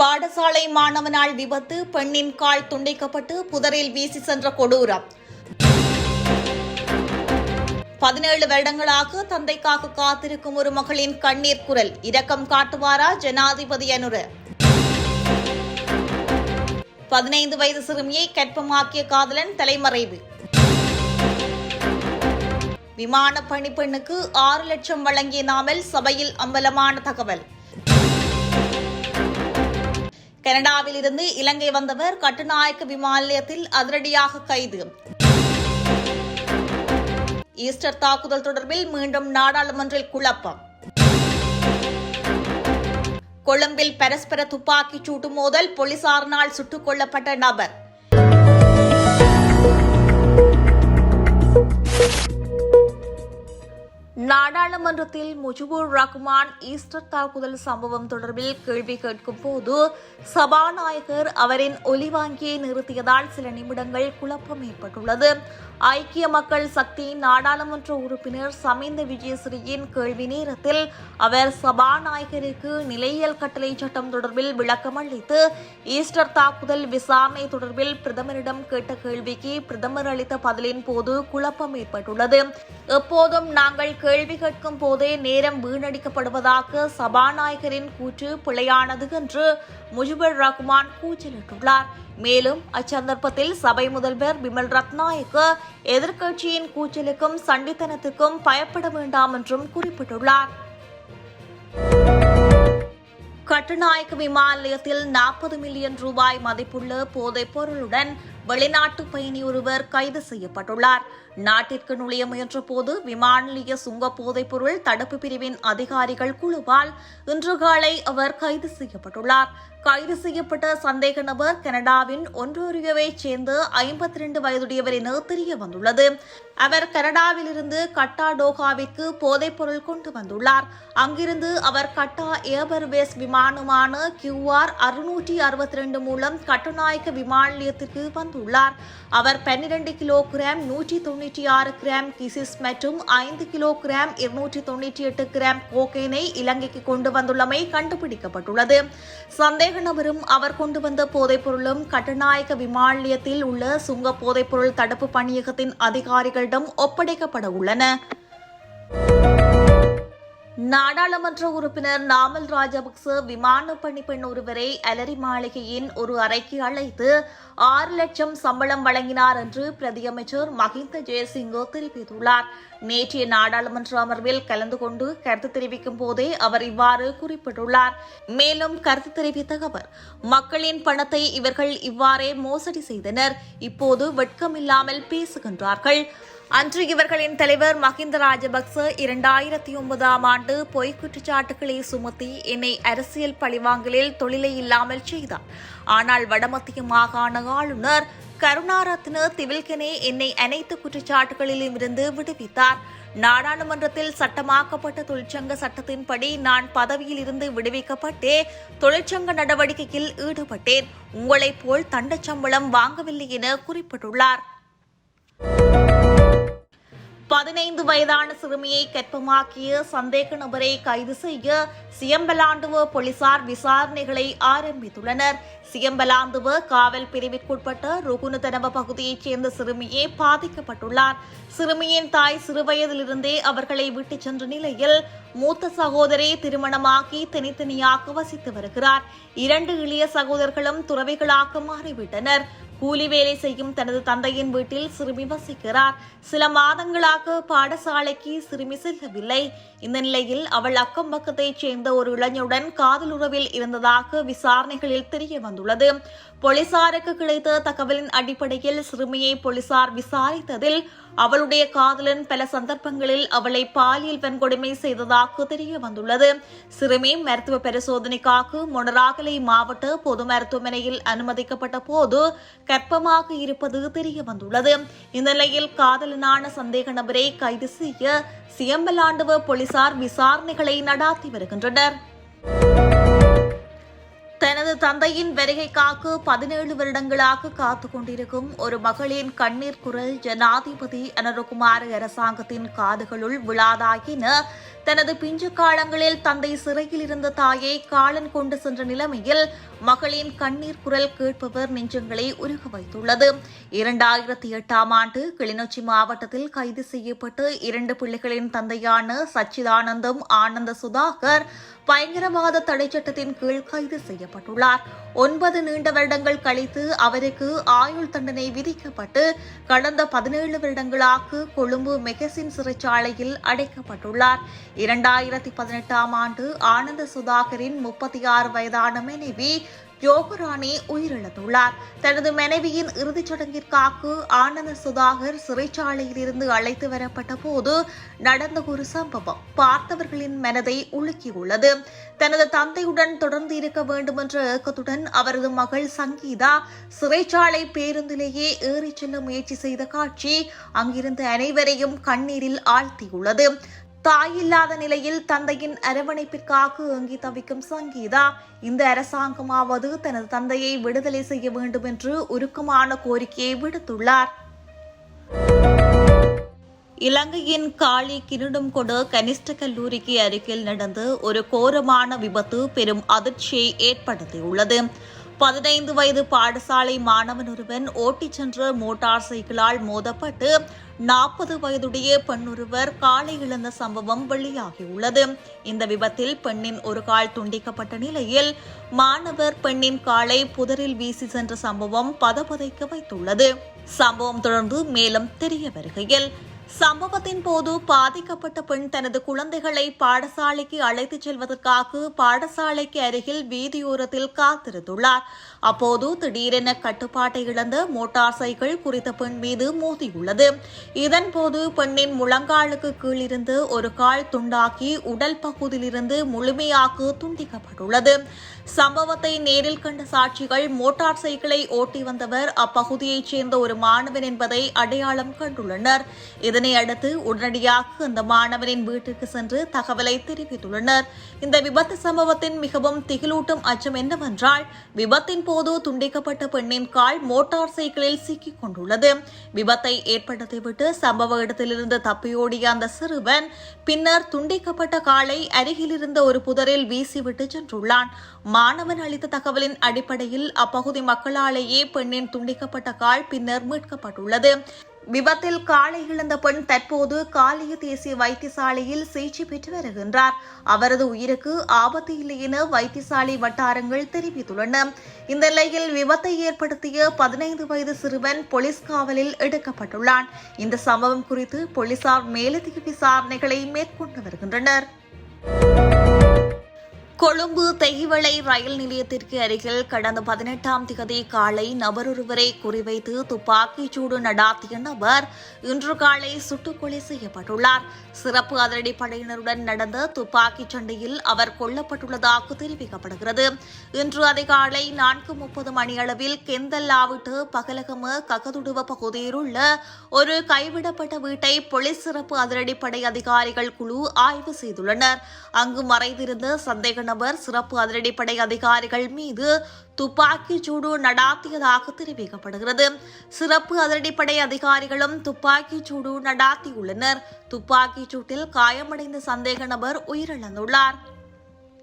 பாடசாலை மாணவனால் விபத்து பெண்ணின் கால் துண்டிக்கப்பட்டு புதரில் வீசி சென்ற கொடூரம். பதினேழு வருடங்களாக தந்தைக்காக காத்திருக்கும் ஒரு மகளின் கண்ணீர் குரல். இரக்கம் காட்டுவாரா ஜனாதிபதி அனுரு? பதினைந்து வயது சிறுமியை கற்பமாக்கிய காதலன் தலைமறைவு. விமான பணிப்பெண்ணுக்கு ஆறு லட்சம் வழங்கிய நாமல் சபையில் அம்பலமான தகவல். கனடாவில் இருந்து இலங்கை வந்தவர் கட்டுநாயக்க விமான நிலையத்தில் அதிரடியாக கைது. ஈஸ்டர் தாக்குதல் தொடர்பில் மீண்டும் நாடாளுமன்றில் குழப்பம். கொழும்பில் பரஸ்பர துப்பாக்கிச் சூட்டு மோதல் போலீசாரினால் சுட்டுக் கொல்லப்பட்ட நபர். நாடாளுமன்றத்தில் முஜிபுர் ரஹ்மான் ஈஸ்டர் தாக்குதல் சம்பவம் தொடர்பில் கேள்வி கேட்கும் போது சபாநாயகர் அவரின் ஒலிவாங்கியை நிறுத்தியதால் சில நிமிடங்கள் குழப்பம் ஏற்பட்டுள்ளது. ஐக்கிய மக்கள் சக்தியின் நாடாளுமன்ற உறுப்பினர் சமிந்த விஜயஸ்ரீயின் கேள்வி நேரத்தில் அவர் சபாநாயகருக்கு நிலையியல் கட்டளை சட்டம் தொடர்பில் விளக்கம் அளித்து ஈஸ்டர் தாக்குதல் விசாரணை தொடர்பில் பிரதமரிடம் கேட்ட கேள்விக்கு பிரதமர் அளித்த பதிலின் போது குழப்பம் ஏற்பட்டுள்ளது. எப்போதும் நாங்கள் கேள்வி கேட்கும் போதே நேரம் வீணடிக்கப்படுவதாக சபாநாயகரின் கூற்று பிழையானது என்று முஜிபுர் ரஹ்மான் கூச்சலிட்டுள்ளார். மேலும் அச்சந்தர்ப்பத்தில் சபை முதல்வர் பிமல் ரத்நாயக்கு எதிர்க்கட்சியின் கூச்சலுக்கும் சண்டித்தனத்துக்கும் பயப்பட வேண்டாம் என்றும் குறிப்பிட்டுள்ளார். கட்டுநாயக்க விமான நிலையத்தில் நாற்பது மில்லியன் ரூபாய் மதிப்புள்ள போதைப் பொருளுடன் வெளிநாட்டு பயணி ஒருவர் கைது செய்யப்பட்டுள்ளார். நாட்டிற்கு நுழைய முயன்றபோது விமான நிலைய சுங்க போதைப் பொருள் தடுப்பு பிரிவின் அதிகாரிகள் குழுவால் இன்று காலை அவர் கைது செய்யப்பட்டுள்ளார். கைது செய்யப்பட்ட சந்தேக நபர் கனடாவின் ஒன்டோரியோவைச் சேர்ந்த ஐம்பத்தி இரண்டு வயதுடையவர் என தெரிய வந்துள்ளது. அவர் கனடாவிலிருந்து கட்டா டோகாவிற்கு போதைப் பொருள் கொண்டு வந்துள்ளார். அங்கிருந்து அவர் கட்டா ஏபர்வேஸ் விமானமான கியூஆர் அறுநூற்றி அறுபத்தி ரெண்டு மூலம் கட்டுநாயக்க விமான நிலையத்திற்கு வந்துள்ளார். அவர் பன்னிரண்டு கிலோ கிராம் நூற்றி தொண்ணூற்றி ஆறு கிராம் கிசிஸ் மற்றும் ஐந்து கிலோ கிராம் இருநூற்றி தொண்ணூற்றி எட்டு கிராம் கோகைனை இலங்கைக்கு கொண்டு வந்துள்ளமை கண்டுபிடிக்கப்பட்டுள்ளது. சந்தேக நபரும் அவர் கொண்டு வந்த போதைப்பொருளும் கட்டுநாயக்க விமான நிலையத்தில் உள்ள சுங்க போதைப்பொருள் தடுப்பு பணியகத்தின் அதிகாரிகளிடம் ஒப்படைக்கப்பட உள்ளன நாடாளுமன்ற உறுப்பினர் நாமல் ராஜபக்ச விமான பணிப்பெண் ஒருவரை அலரி மாளிகையின் ஒரு அறைக்கு அழைத்து ஆறு லட்சம் சம்பளம் வழங்கினார் என்று பிரதியமைச்சர் மஹிந்த ஜெயசிங்கோ தெரிவித்துள்ளார். நேற்றைய நாடாளுமன்ற அமர்வில் கலந்து கொண்டு கருத்து தெரிவிக்கும் போதே அவர் இவ்வாறு குறிப்பிட்டுள்ளார். மேலும் கருத்து தெரிவித்த அவர் மக்களின் பணத்தை இவர்கள் இவ்வாறே மோசடி செய்தனர். இப்போது வெட்கமில்லாமல் பேசுகின்றார்கள். அன்று இவர்களின் தலைவர் மஹிந்த ராஜபக்ச இரண்டாயிரத்தி ஒன்பதாம் ஆண்டு பொய் குற்றச்சாட்டுகளை சுமத்தி என்னை அரசியல் பழிவாங்கலில் தொழிலை இல்லாமல் செய்தார். ஆனால் வடமத்திய மாகாண ஆளுநர் கருணாரத்ன திவில்கனே என்னை அனைத்து குற்றச்சாட்டுகளிலும் இருந்து விடுவித்தார். நாடாளுமன்றத்தில் சட்டமாக்கப்பட்ட தொழிற்சங்க சட்டத்தின்படி நான் பதவியில் இருந்து விடுவிக்கப்பட்டே தொழிற்சங்க நடவடிக்கையில் ஈடுபட்டேன். உங்களைப் போல் தண்டச்சம்பளம் வாங்கவில்லை என குறிப்பிட்டுள்ளார். பதினைந்து வயதான சிறுமியை கற்பமாக்கிய சந்தேக நபரை கைது செய்ய சியம்பலாண்டுவ போலீசார் விசாரணைகளை ஆரம்பித்துள்ளனர். சியம்பலாந்துவ காவல் பிரிவிற்குட்பட்ட ருகுனுதனவ பகுதியைச் சேர்ந்த சிறுமியே பாதிக்கப்பட்டுள்ளார். சிறுமியின் தாய் சிறுவயதிலிருந்தே அவர்களை விட்டுச் சென்ற நிலையில் மூத்த சகோதரி திருமணமாக்கி தனித்தனியாக வசித்து வருகிறார். இரண்டு இளைய சகோதரர்களும் துறவிகளாக மாறிவிட்டனர். கூலி வேலை செய்யும் தனது தந்தையின் வீட்டில் சிறுமி வசிக்கிறார். சில மாதங்களாக பாடசாலைக்கு சிறுமி செல்லவில்லை. இந்த நிலையில் அவள் அக்கம் பக்கத்தைச் சேர்ந்த ஒரு இளைஞருடன் காதல் உறவில் இருந்ததாக விசாரணைகளில் தெரிய வந்துள்ளது. போலீசாருக்கு கிடைத்த தகவலின் அடிப்படையில் சிறுமியை போலீசார் விசாரித்ததில் அவளுடைய காதலன் பல சந்தர்ப்பங்களில் அவளை பாலியல் வன்கொடுமை செய்ததாக தெரிய வந்துள்ளது. சிறுமி மருத்துவ பரிசோதனைக்காக மொனராகலை மாவட்ட பொது மருத்துவமனையில் அனுமதிக்கப்பட்ட போது கர்ப்பமாக இருப்பது தெரிய வந்துள்ளது. இந்நிலையில் காதலனான சந்தேக நபரை கைது செய்ய சியம்பலாண்டுவ போலீசார் விசாரணைகளை நடாத்தி வருகின்றனர். தனது தந்தையின் வருகைக்காக பதினேழு வருடங்களாக காத்து கொண்டிருக்கும் ஒரு மகளின் கண்ணீர் குரல் ஜனாதிபதி அனருகுமார் அரசாங்கத்தின் காதுகளுள் விழாதாயின. தனது பிஞ்சு காலங்களில் தந்தை சிறையில் இருந்த தாயை காலன் கொண்டு சென்ற நிலைமையில் மகளின் கண்ணீர் குரல் கேட்பவர் நெஞ்சங்களை உருக வைத்துள்ளது. இரண்டாயிரத்தி எட்டாம் ஆண்டு கிளிநொச்சி மாவட்டத்தில் கைது செய்யப்பட்டு இரண்டு பிள்ளைகளின் தந்தையான சச்சிதானந்தம் ஆனந்த சுதாகர் பயங்கரவாத தடை சட்டத்தின் கீழ் கைது செய்யப்பட்டுள்ளார். ஒன்பது நீண்ட வருடங்கள் கழித்து அவருக்கு ஆயுள் தண்டனை விதிக்கப்பட்டு கடந்த பதினேழு வருடங்களாக கொழும்பு மெகசின் சிறைச்சாலையில் அடைக்கப்பட்டுள்ளார். இரண்டாயிரத்தி பதினெட்டாம் ஆண்டு ஆனந்த சுதாகரின் முப்பத்தி ஆறு வயதான மனைவி யோகராணி உயிரிழந்துள்ளார். தனது மனைவியின் இறுதிச் சடங்கிற்காக ஆனந்த சுதாகர் சிறைச்சாலையிலிருந்து அழைத்து வரப்பட்ட போது நடந்த ஒரு சம்பவம் பார்த்தவர்களின் மனதை உலுக்கியுள்ளது. தனது தந்தையுடன் தொடர்ந்து இருக்க வேண்டும் என்ற ஏக்கத்துடன் அவரது மகள் சங்கீதா சிறைச்சாலை பேருந்திலேயே ஏறிச் செல்ல முயற்சி செய்த காட்சி அங்கிருந்த அனைவரையும் கண்ணீரில் ஆழ்த்தியுள்ளது. தாயில்லாத நிலையில் தந்தையின் அரவணைப்பிற்காக ஏங்கி தவிக்கும் சங்கீதா இந்த அரசாங்கமாவது தனது தந்தையை விடுதலை செய்ய வேண்டும் என்று உருக்கமான கோரிக்கையை விடுத்துள்ளார். இலங்கையின் காளி கிரீடம்கொடு கனிஷ்ட கல்லூரிக்கு அருகில் நடந்து ஒரு கோரமான விபத்து பெரும் அதிர்ச்சியை ஏற்படுத்தியுள்ளது. பதினைந்து வயது பாடசாலை மாணவன் ஒருவன் ஓட்டிச் சென்ற மோட்டார் சைக்கிளால் மோதப்பட்டு நாற்பது வயதுடைய பெண்ணொருவர் காலை இழந்த சம்பவம் வெளியாகியுள்ளது. இந்த விபத்தில் பெண்ணின் ஒரு கால் துண்டிக்கப்பட்ட நிலையில் மாணவர் பெண்ணின் காலை புதரில் வீசி சென்ற சம்பவம் பதபதைக்க வைத்துள்ளது. சம்பவம் தொடர்ந்து மேலும் தெரிய வருகையில் சம்பவத்தின் போது பாதிக்கப்பட்ட பெண் தனது குழந்தைகளை பாடசாலைக்கு அழைத்துச் செல்வதற்காக பாடசாலைக்கு அருகில் வீதியோரத்தில் காத்திருந்துள்ளார். அப்போது திடீரென கட்டுப்பாட்டை இழந்த மோட்டார் சைக்கிள் குறித்த பெண் மீது மோதியுள்ளது இதன்போது பெண்ணின் முழங்காலுக்கு கீழிருந்து ஒரு கால் துண்டாக்கி உடல் பகுதியிலிருந்து முழுமையாக துண்டிக்கப்பட்டுள்ளது. சம்பவத்தை நேரில் கண்ட சாட்சிகள் மோட்டார் சைக்கிளை ஓட்டி வந்தவர் அப்பகுதியைச் சேர்ந்த ஒரு மாணவன் என்பதை அடையாளம் கண்டுள்ளனர். இதனை அடுத்து உடனடியாக அந்த மாணவனின் வீட்டிற்கு சென்று தகவலை தெரிவித்துள்ளனர். இந்த விபத்து சம்பவத்தின் மிகவும் திகிலூட்டும் அச்சம் என்னவென்றால் விபத்தின் போதோ துண்டிக்கப்பட்ட பெண்ணின் கால் மோட்டார் சைக்கிளில் சிக்கிக் கொண்டுள்ளது. விபத்தை ஏற்படுத்திவிட்டு சம்பவ இடத்திலிருந்து தப்பியோடிய அந்த சிறுவன் பின்னர் துண்டிக்கப்பட்ட காலை அருகில் இருந்த ஒரு புதரில் வீசிவிட்டு சென்றுள்ளான். மாணவன் அளித்த தகவலின் அடிப்படையில் அப்பகுதி மக்களாலேயே பெண்ணின் துண்டிக்கப்பட்ட கால் பின்னர் மீட்கப்பட்டுள்ளது. விபத்தில் காலை இழந்த பெண் தற்போது காலிய தேசிய வைத்தியசாலையில் சிகிச்சை பெற்று வருகின்றார். அவரது உயிருக்கு ஆபத்து இல்லை என வைத்தியசாலை வட்டாரங்கள் தெரிவித்துள்ளன. இந்த நிலையில் விபத்தை ஏற்படுத்திய பதினைந்து வயது சிறுவன் போலீஸ் காவலில் எடுக்கப்பட்டுள்ளான். இந்த சம்பவம் குறித்து போலீசார் மேலதிக விசாரணைகளை மேற்கொண்டு வருகின்றனர். கொழும்பு தெய்வளை ரயில் நிலையத்திற்கு அருகில் கடந்த பதினெட்டாம் திகதி காலை நபரொருவரை குறிவைத்து துப்பாக்கிச் சூடு நடாத்திய நபர் இன்று காலை சுட்டுக் கொலை செய்யப்பட்டுள்ளார். சிறப்பு அதிரடி படையினருடன் நடந்த துப்பாக்கிச் சண்டையில் அவர் கொல்லப்பட்டுள்ளதாக தெரிவிக்கப்படுகிறது. இன்று அதிகாலை நான்கு முப்பது மணியளவில் கெந்தல்லாவிட்டு பகலகம ககதுடுவ பகுதியில் உள்ள ஒரு கைவிடப்பட்ட வீட்டை போலீஸ் சிறப்பு அதிரடிப்படை அதிகாரிகள் குழு ஆய்வு செய்துள்ளனர். அங்கு மறைந்திருந்த சந்தேக நபர் சிறப்பு அதிரடிப்படை அதிகாரிகள் மீது துப்பாக்கி சூடு நடாத்தியதாக தெரிவிக்கப்படுகிறது. சிறப்பு அதிரடிப்படை அதிகாரிகளும் துப்பாக்கி சூடு நடாத்தியுள்ளனர். துப்பாக்கி சூட்டில் காயமடைந்த சந்தேக நபர் உயிரிழந்துள்ளார்.